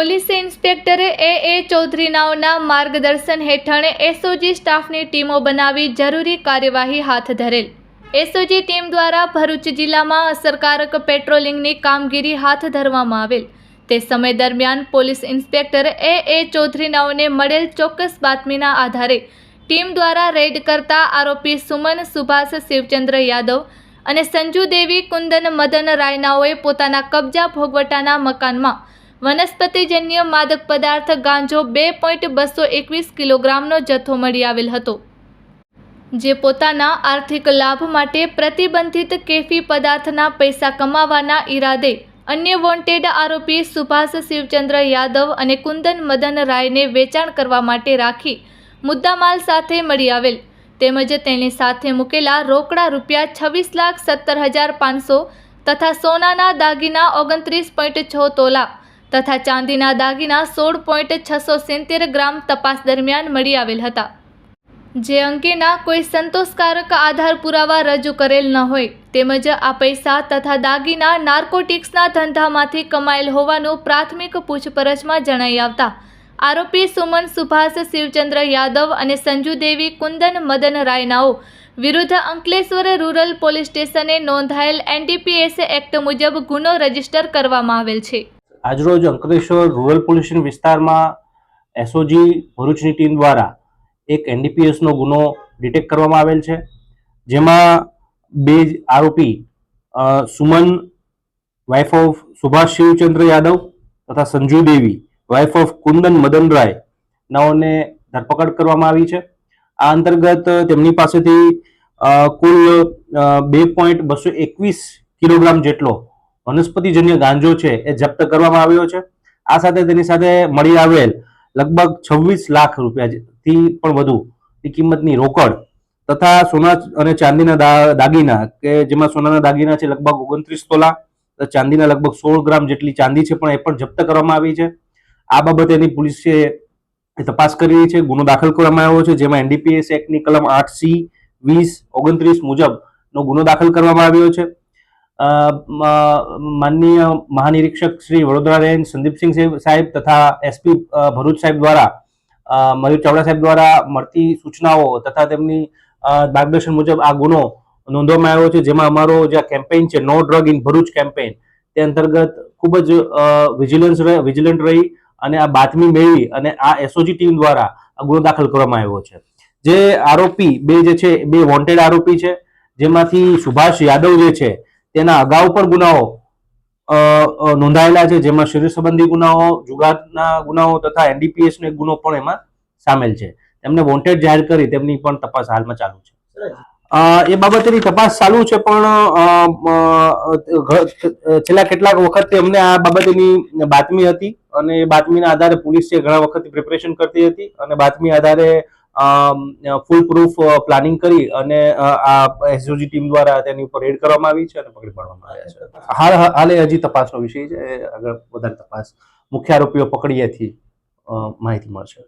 Police ઇન્સ્પેક્ટરે એ એ ચૌધરીનાઓના માર્ગદર્શન હેઠળ SOG સ્ટાફની ટીમો બનાવી જરૂરી કાર્યવાહી હાથ ધરેલ. એસઓજી ટીમ દ્વારા ભરૂચ જિલ્લામાં અસરકારક પેટ્રોલિંગની કામગીરી હાથ ધરવામાં આવેલ. તે સમય દરમિયાન પોલીસ ઇન્સ્પેક્ટર એ એ ચૌધરીનાઓને મળેલ ચોક્કસ બાતમીના આધારે ટીમ દ્વારા રેડ કરતા આરોપી સુમન સુભાષ શિવચંદ્ર યાદવ અને સંજુ દેવી કુંદન મદન રાયનાઓએ પોતાના કબજા ભોગવટાના મકાનમાં વનસ્પતિજન્ય માદક પદાર્થ ગાંજો બે પોઈન્ટ બસો એકવીસ કિલોગ્રામનો જથ્થો મળી આવેલ હતો, જે પોતાના આર્થિક લાભ માટે પ્રતિબંધિત કેફી પદાર્થના પૈસા કમાવાના ઈરાદે અન્ય વોન્ટેડ આરોપી સુભાષ શિવચંદ્ર યાદવ અને કુંદન મદન રાયને વેચાણ કરવા માટે રાખી મુદ્દામાલ સાથે મળી આવેલ. તેમજ તેની સાથે મૂકેલા રોકડા રૂપિયા છવ્વીસ લાખ સત્તર હજાર પાંચસો તથા સોનાના દાગીના ઓગણત્રીસ પોઈન્ટ છ તોલા તથા ચાંદીના દાગીના સોળ પોઈન્ટ છસો સિત્તેર ગ્રામ તપાસ દરમિયાન મળી આવેલ હતા. જે અંગેના કોઈ સંતોષકારક આધાર પુરાવા રજૂ કરેલ ન હોય, તેમજ આ પૈસા તથા દાગીના નાર્કોટિક્સના ધંધામાંથી કમાયેલ હોવાનું પ્રાથમિક પૂછપરછમાં જણાઈ આવતા, આરોપી સુમન સુભાષ, શિવચંદ્ર યાદવ અને સંજુ દેવી કુંદન મદન રાયનાઓ વિરુદ્ધ અંકલેશ્વર રૂરલ પોલીસ સ્ટેશને નોંધાયેલ એનડીપીએસ એક્ટ મુજબ ગુનો રજિસ્ટર કરવામાં આવેલ છે. આજરોજ અંકલેશ્વર રૂરલ પોલીસ વિસ્તારમાં એસઓજી ભરૂચની ટીમ દ્વારા એક એનડીપીએસનો ગુનો ડિટેક્ટ કરવામાં આવેલ છે, જેમાં બે આરોપી સુમન વાઇફ ઓફ સુભાષ શિવચંદ્ર યાદવ તથા સંજુ દેવી વાઇફ ઓફ કુંદન મદનરાય નાઓને ધરપકડ કરવામાં આવી છે. આ અંતર્ગત તેમની પાસેથી કુલ બે પોઈન્ટ બસો એકવીસ કિલોગ્રામ જેટલો વનસ્પતિજન્ય ગાંજો છે એ જપ્ત કરવામાં આવ્યો છે. આ સાથે તેની સાથે મળી આવેલ લગભગ છવ્વીસ લાખ રૂપિયાથી પણ વધુ કિંમતની રોકડ તથા સોના અને ચાંદીના દાગીના કે જેમાં સોનાના દાગીના છે લગભગ ઓગણત્રીસ તોલા ચાંદીના લગભગ સોળ ગ્રામ જેટલી ચાંદી છે પણ એ પણ જપ્ત કરવામાં આવી છે. આ બાબતે એની પોલીસે તપાસ કરી રહી છે. ગુનો દાખલ કરવામાં આવ્યો છે, જેમાં એનડીપીએસ એક્ટની કલમ આઠ સી વીસ ઓગણત્રીસ મુજબનો ગુનો દાખલ કરવામાં આવ્યો છે. માનનીય મહાનિરીક્ષક શ્રી વડોદરા રેન્જ સંદીપસિંહ સાહેબ- તથા એસપી ભરૂચ સાહેબ દ્વારા મયુર ચાવડા સાહેબ દ્વારા મળતી સૂચનાઓ તથા તેમની માર્ગદર્શન મુજબ આ ગુનો નોંધવામાં આવ્યો છે, જેમાં અમારો જે કેમ્પેઇન છે, no drug in Bharuch campaign, તે અંતર્ગત ખૂબ જ વિજિલન્સ વિજિલન્ટ રહી અને આ બાતમી મેળવી અને આ એસઓજી ટીમ દ્વારા આ ગુનો દાખલ કરવામાં આવ્યો છે. જે આરોપી બે જે છે, બે વોન્ટેડ આરોપી છે, જેમાંથી સુભાષ યાદવ જે છે તેના અગાઉ પણ ગુનાઓ નોંધાયેલા છે, જેમાં શરીર સંબંધી ગુનાઓ, જુગારના ગુનાઓ તથા એનડીપીએસ નો એક ગુનો પણ એમાં સામેલ છે. તેમને વોન્ટેડ જાહેર કરી, તેમની પણ તપાસ હાલમાં ચાલુ છે. એ બાબતેની તપાસ ચાલુ છે, પણ છેલ્લા કેટલાક વખતથી અમને આ બાબતેની બાતમી હતી, અને એ બાતમીના આધારે પોલીસે ઘણા વખત પ્રિપરેશન કરતી હતી, અને બાતમી આધારે ફૂલ પ્રૂફ પ્લાનિંગ કરી અને આ એસઓજી ટીમ દ્વારા તેની ઉપર રેડ કરવામાં આવી છે અને પકડી પાડવામાં આવ્યા છે. હાલ, હાલે હજી તપાસનો વિષય છે. આગળ વધારે તપાસ, મુખ્ય આરોપીઓ પકડીએથી માહિતી મળશે.